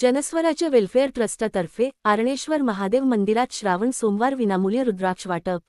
Janswarajya welfare ट्रस्टतर्फे आरणेश्वर Mahadev मंदिरात श्रावण सोमवार विनामूल्य रुद्राक्ष वाटप.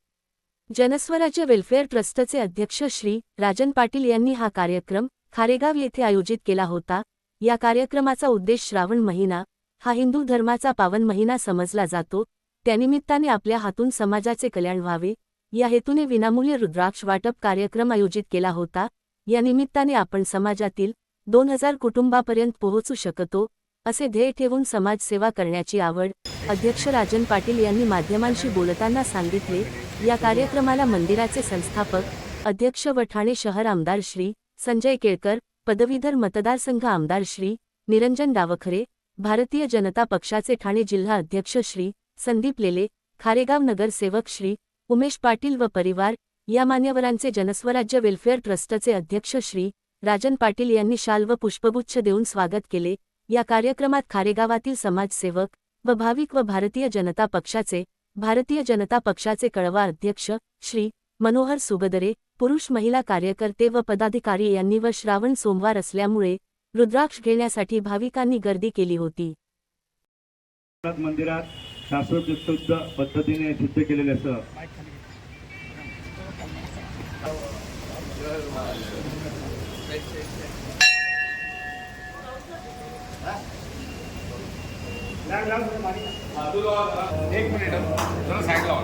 जनस्वराज्य वेलफेअर ट्रस्टचे अध्यक्ष श्री राजन पाटील यांनी हा कार्यक्रम खारेगाव येथे आयोजित केला होता. या कार्यक्रमाचा उद्देश श्रावण महिना हा हिंदू धर्माचा पावन महिना समजला जातो. त्यानिमित्ताने आपल्या हातून समाजाचे कल्याण व्हावे. या हेतूने विनामूल्य रुद्राक्ष वाटप कार्यक्रम आयोजित केला होता. या निमित्ताने आपण समाजातील दोन हजार कुटुंबापर्यंत पोहोचू शकतो. असे ध्येय ठेवून समाजसेवा करण्याची आवड अध्यक्ष राजन पाटील यांनी माध्यमांशी बोलताना सांगितले या कार्यक्रमाला मंदिराचे संस्थापक अध्यक्ष व ठाणे शहर आमदार श्री संजय केळकर पदवीधर मतदारसंघ आमदार श्री निरंजन डावखरे भारतीय जनता पक्षाचे ठाणे जिल्हा अध्यक्ष श्री संदीप लेले खारेगाव नगरसेवक श्री उमेश पाटील व परिवार या मान्यवरांचे जनस्वराज्य वेलफेअर ट्रस्टचे अध्यक्ष श्री राजन पाटील यांनी शाल व पुष्पगुच्छ देऊन स्वागत केले या कार्यक्रमात खारेगावातील समाजसेवक व भाविक व भारतीय जनता पक्षाचे भारतीय जनता पक्षाचे कळवा अध्यक्ष श्री मनोहर सुगदरे पुरुष महिला कार्यकर्ते व पदाधिकारी यांनी व श्रावण सोमवार असल्यामुळे रुद्राक्ष घेण्यासाठी भाविकांनी गर्दी केली होती. मंदिरात शाश्वत पद्धतीने सिद्ध केलेले असं. एक मिनिट जरा साईडला वा.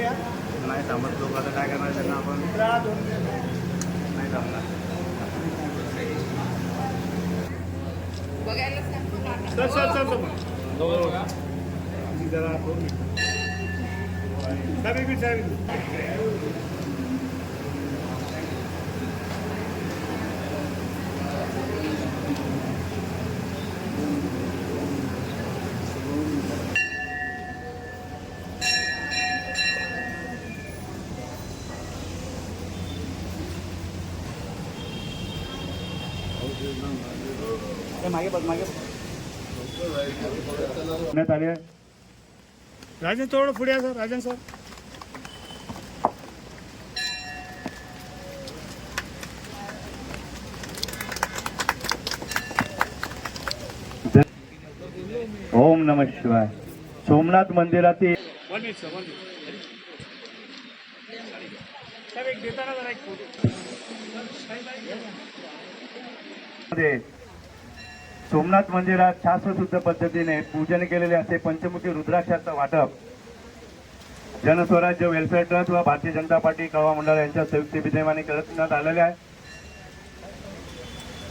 नाही थांबत लोक आता काय करणार त्यांना आपण? नाही थांबणार. चल चल चल जरा मागे बघ मागे करण्यात आले राजन थोडं पुढे या सर राजन सर. ओम नम शिवाय. सोमनाथ मंदिरातील सोमनाथ मंदिरात शास्त्रशुद्ध पद्धतीने पूजन केलेले असे पंचमुखी रुद्राक्षाचं वाटप. जनस्वराज्य वेलफेअर ट्रस्ट व भारतीय जनता पार्टी कळवा मंडळ यांच्या संयुक्त विद्यमाने करण्यात आलेले आहे.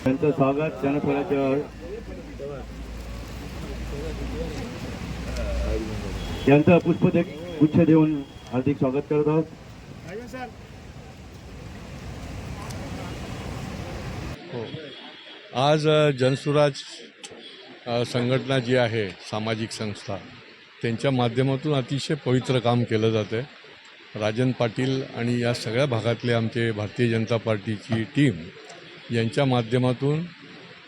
त्यांचं स्वागत जनस्वराज्य यांचं पुष्प गुच्छ देऊन हार्दिक स्वागत करत आहोत. हो. आज जनसुराज संघटना जी आहे सामाजिक संस्था त्यांच्या माध्यमातून अतिशय पवित्र काम केलं जातं आहे राजन पाटील आणि या सगळ्या भागातले आमचे भारतीय जनता पार्टीची टीम यांच्या माध्यमातून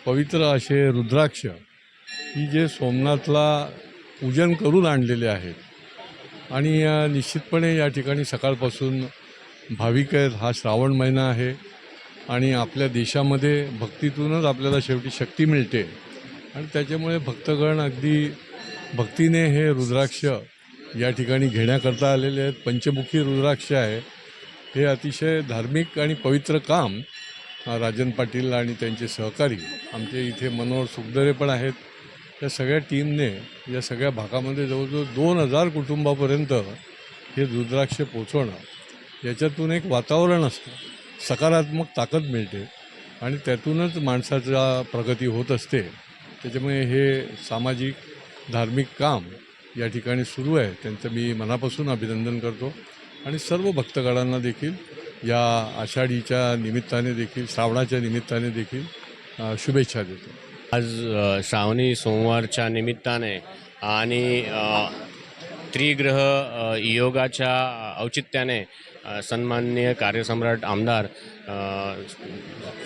पवित्र असे रुद्राक्ष ही जे सोमनाथला पूजन करून आणलेले आहेत आणि निश्चितपणे या ठिकाणी सकाळपासून भाविक आहेत. हा श्रावण महिना आहे. आणि आपल्या देशामध्ये भक्तीतूनच आपल्याला शेवटी शक्ती मिळते. आणि त्याच्यामुळे भक्तगण अगदी भक्तीने हे रुद्राक्ष या ठिकाणी घेण्याकरता आलेले आहेत. पंचमुखी रुद्राक्ष आहे. हे अतिशय धार्मिक आणि पवित्र काम राजन पाटील आणि त्यांचे सहकारी आमचे इथे मनोहर सुखदरे पण आहेत. या सगळ्या टीमने या सगळ्या भागामध्ये जवळजवळ दोन हजार कुटुंबापर्यंत हे रुद्राक्ष पोचवणं याच्यातून एक वातावरण असतं. सकारात्मक ताकद मिळते आणि त्यातूनच माणसाचा प्रगती होत असते. त्याच्यामुळे हे सामाजिक धार्मिक काम या ठिकाणी सुरू आहे. त्यांचं मी मनापासून अभिनंदन करतो. आणि सर्व भक्तगडांना देखील या आषाढीच्या निमित्ताने देखील श्रावणाच्या निमित्ताने देखील शुभेच्छा देतो. आज श्रावणी सोमवारच्या निमित्ताने आणि त्रिग्रह योगाच्या औचित्याने सन्माननीय कार्यसम्राट आमदार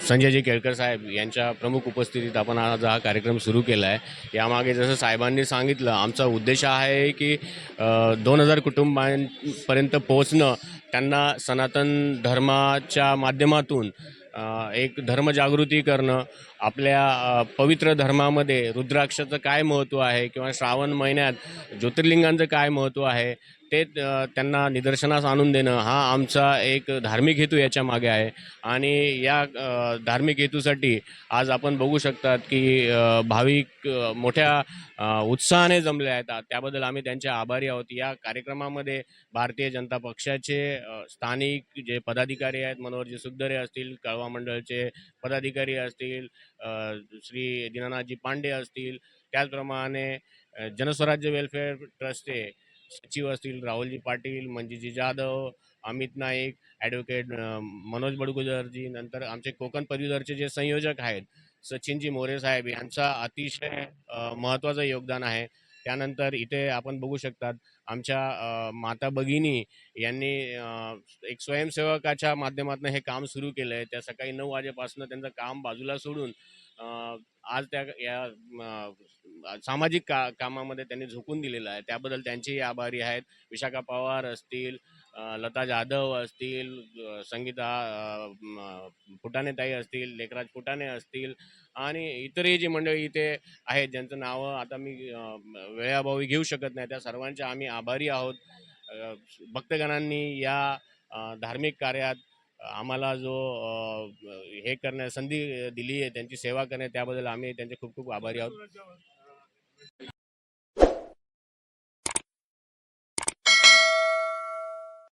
संजयजी केळकर साहेब यांच्या प्रमुख उपस्थितीत आपण आज हा कार्यक्रम सुरू केला आहे यामागे जसं साहेबांनी सांगितलं आमचा उद्देश आहे की दोन हजार कुटुंबांपर्यंत पोहोचणं त्यांना सनातन धर्माच्या माध्यमातून एक धर्मजागृती करणं आपल्या पवित्र धर्मामध्ये रुद्राक्षाचं काय महत्त्व आहे किंवा श्रावण महिन्यात ज्योतिर्लिंगांचं काय महत्त्व आहे ते त्यांना निदर्शनास आणून देणं हा आमचा एक धार्मिक हेतू याच्या मागे आहे. आणि या धार्मिक हेतूसाठी आज आपण बघू शकतात की भाविक मोठ्या उत्साहाने जमले आहेत. त्याबद्दल आम्ही त्यांचे आभारी आहोत. या कार्यक्रमामध्ये भारतीय जनता पक्षाचे स्थानिक जे पदाधिकारी आहेत मनोहरजी सुखदरे असतील कळवा मंडळचे पदाधिकारी असतील श्री दीनानाथजी पांडे असतील त्याचप्रमाणे जनस्वराज्य वेलफेअर ट्रस्टचे सचिव असतील राहुलजी पाटील मंजीजी जाधव अमित नाईक ॲडव्होकेट मनोज बडगुजरजी नंतर आमचे कोकण पदवीधरचे जे संयोजक आहेत सचिनजी मोरे साहेब यांचा अतिशय महत्त्वाचं योगदान आहे. त्यानंतर इथे आपण बघू शकतात आमच्या माता भगिनी यांनी एक स्वयंसेवकाच्या माध्यमातून हे काम सुरू केलं आहे त्या सकाळी नऊ वाजेपासून त्यांचं काम बाजूला सोडून आज त्या या सामाजिक का कामामध्ये त्यांनी झोकून दिलेलं आहे. त्याबद्दल त्यांचेही आभारी आहेत. विशाखा पवार असतील लता जाधव असतील संगीता फुटाणेताई असतील लेखराज फुटाणे असतील आणि इतरही जी मंडळी इथे आहेत ज्यांचं नावं आता मी वेळाभावी घेऊ शकत नाही. त्या सर्वांचे आम्ही आभारी आहोत. भक्तगणांनी या धार्मिक कार्यात आम्हाला जो हे करण्या संधी दिली आहे त्यांची सेवा करणे त्याबद्दल आम्ही त्यांचे खूप खूप आभारी आहोत.